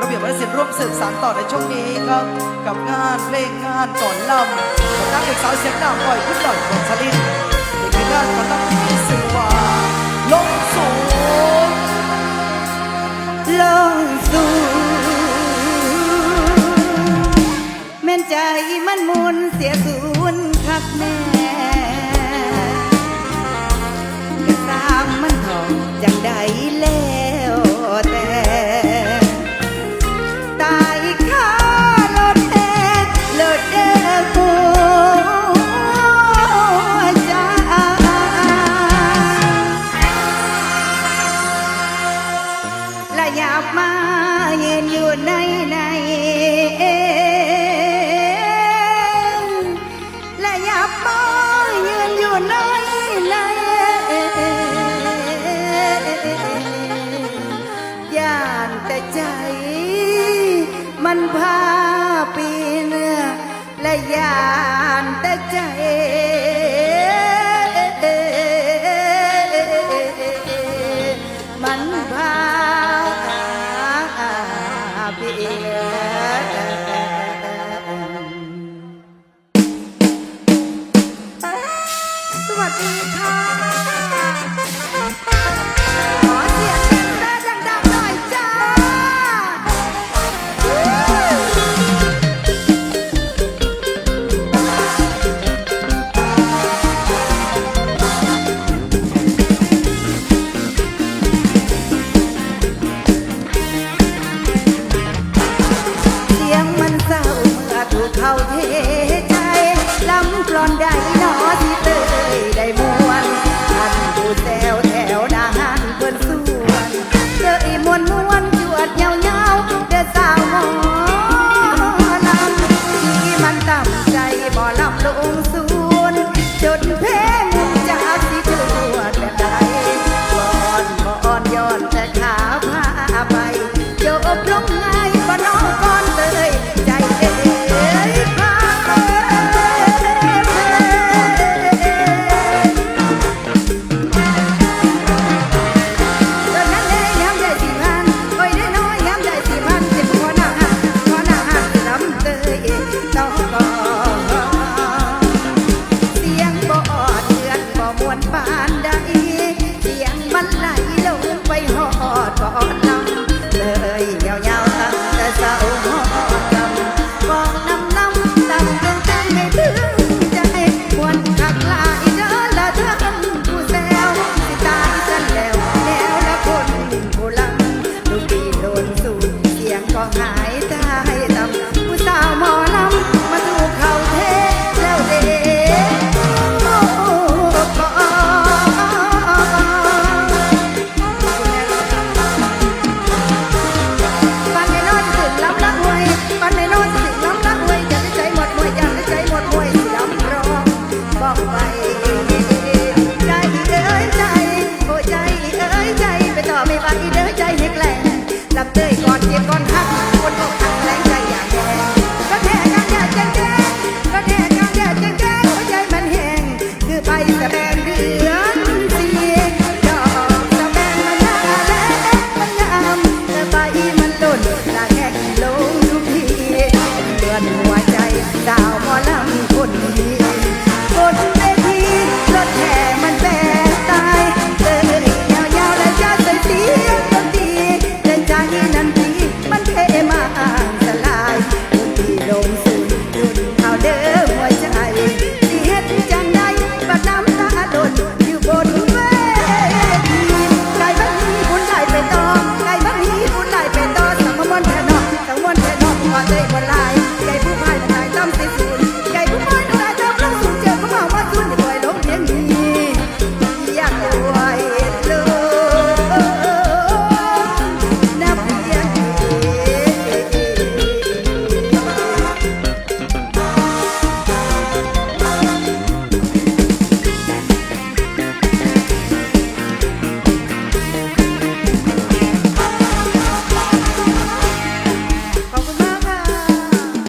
ระเบียบวัฒนศิลป์ร่วมสืบสานต่อในช่วงนี้ครับ กับงานเพลงงานก่อนลำของนางเอกสาวเสียงดังปล่อยขึ้นหน่อยของชลินในคืองานก่อนลำที่มีชื่อว่าลงสูงลงสู่แม่นใจมันมุนเสียศูนย์คักแน่กระตามมันทองจังใด ในในและอยากมายืนอยู่ในในย่านแต่ใจ มันพาปีเนื้อและย่านแต่ใจมันพา วัสดีค่ะ สูนจนเพมุมจากสิจวดแบบใดบอนบ่อนย้อนแต่ขาพาไปจบลงง่ หาตายตำผู้ามอลำมาสู่เขาเทแล้วเด้อปอปันในนอนถึงลำละหวยปันในนอนถึงลำละหวยอยากได้ใจหมดหวยอยากได้ใจหมดหวยลำรองบอกไปใจเอ้ยใจโอ้ใจเอ้ยใจไปต่อไม่ไหเด้อใจแกล้งลำเต้ย